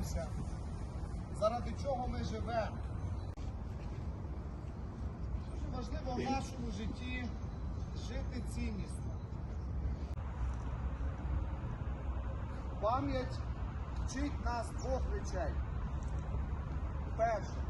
рухаємося, заради чого ми живемо. Дуже важливо в нашому житті жити ціннісно. Пам'ять вчить нас двох речей. Перше.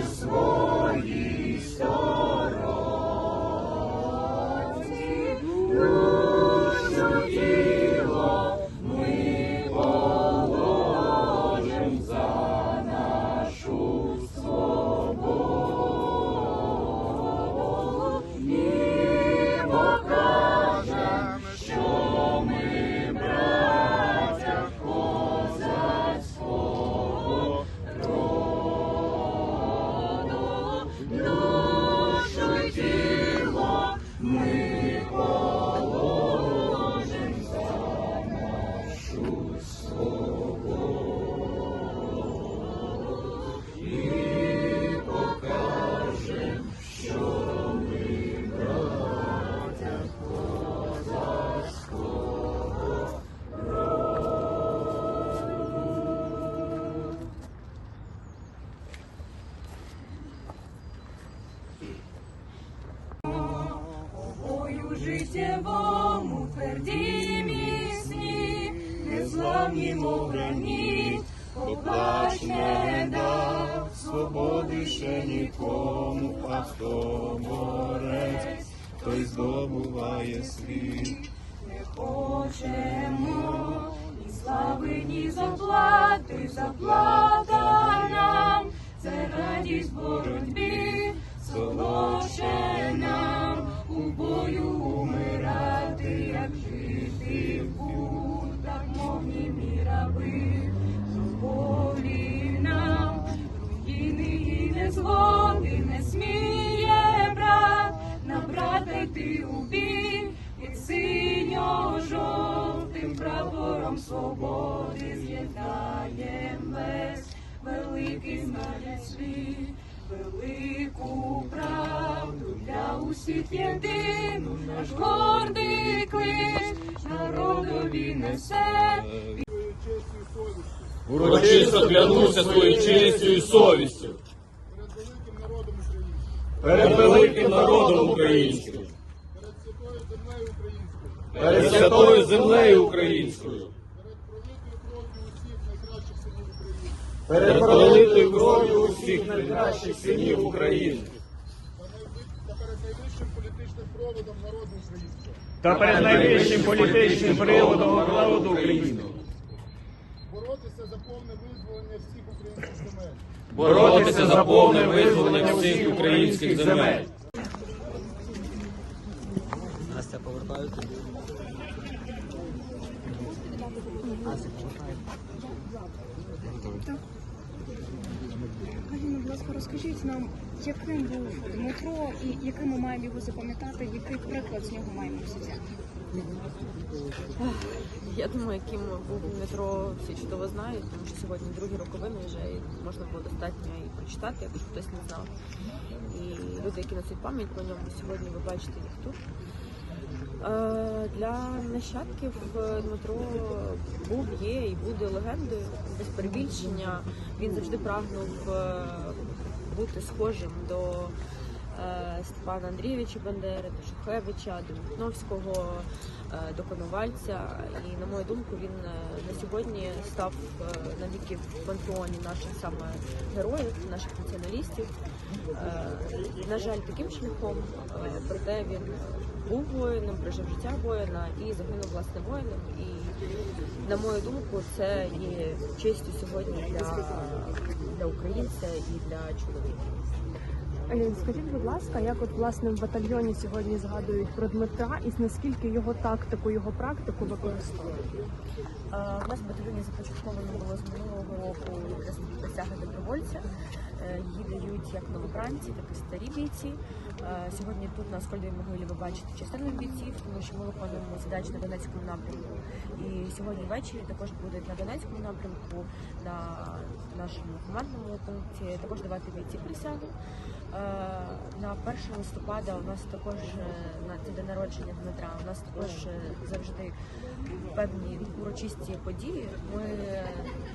життєвому тверді міцні, незламні мов граніт, поплач не дав, свободи ще нікому, а хто борець, той здобуває світ. не хочемо ні слави, ні заплати, заплата нам, це радість боротьбі, солодше прапором свободи з'єднаєм весь великий знає світ, велику правду для усіх єдину, наш гордий клич народові несе. Урочисто клянуся своєю честю і совістю. Перед великим народом українським, перед перед святою землею українською, святою землею українською, перед кров'ю усіх найкращих синів України та перед найвищим політичним приводом народу України. боротися за повне визволення всіх українських земель. боротися за повне визволення всіх українських земель. Галіна, будь ласка, розкажіть нам, яким був Дмитро і яким ми маємо його запам'ятати, який приклад з нього маємо взяти? Я думаю, яким був Дмитро, всі чудово знають, тому що сьогодні другі роковини вже і можна було достатньо і прочитати, якщо хтось не знав. І люди, які носять пам'ять по ньому, сьогодні ви бачите їх тут. Е, Для нащадків е, Дмитро був, є і буде легендою без перебільшення. Він завжди прагнув е, бути схожим до Степана Андрійовича Бандери, до Шухевича, до Махновського, е, до Коновальця. І на мою думку, він е, на сьогодні став е, навіки в пантеоні наших саме героїв, наших націоналістів. Е, На жаль, таким шляхом, е, проте він був воїном, прожив життя воїна і загинув власне воїном. І на мою думку, це є честю сьогодні для, для українця і для чоловіка. Елін, скажіть, будь ласка, як от власне в батальйоні сьогодні згадують про Дмитра і наскільки його тактику, його практику використовують? Е, У нас в батальйоні започатковано було з минулого року якраз присяга добровольця. Е, Її дають як новобранці, так і старі бійці. Е, Сьогодні тут на Скольдовій могилі ви бачите частину бійців, тому що ми виконуємо задачі на Донецькому напрямку. І сьогодні ввечері також будуть на Донецькому напрямку, на нашому командному пункті також давати бійці присягу. Е, На 1 листопада у нас також на день народження Дмитра. У нас також завжди певні урочисті події. Ми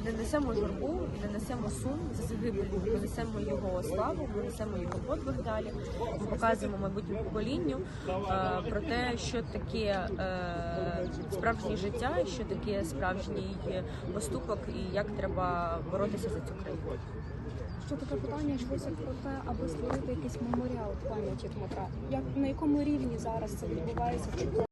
не несемо журбу не несемо сум за загибелью. Ми несемо його славу, ми несемо його подвиг далі. Ми показуємо майбутньому поколінню е, про те, що таке е, справжнє життя, що таке справжній поступок і як треба боротися за цю країну. Що таке питання йшлося про те, аби створити якийсь меморіал пам'яті Дмитра? Як на якому рівні зараз це відбувається?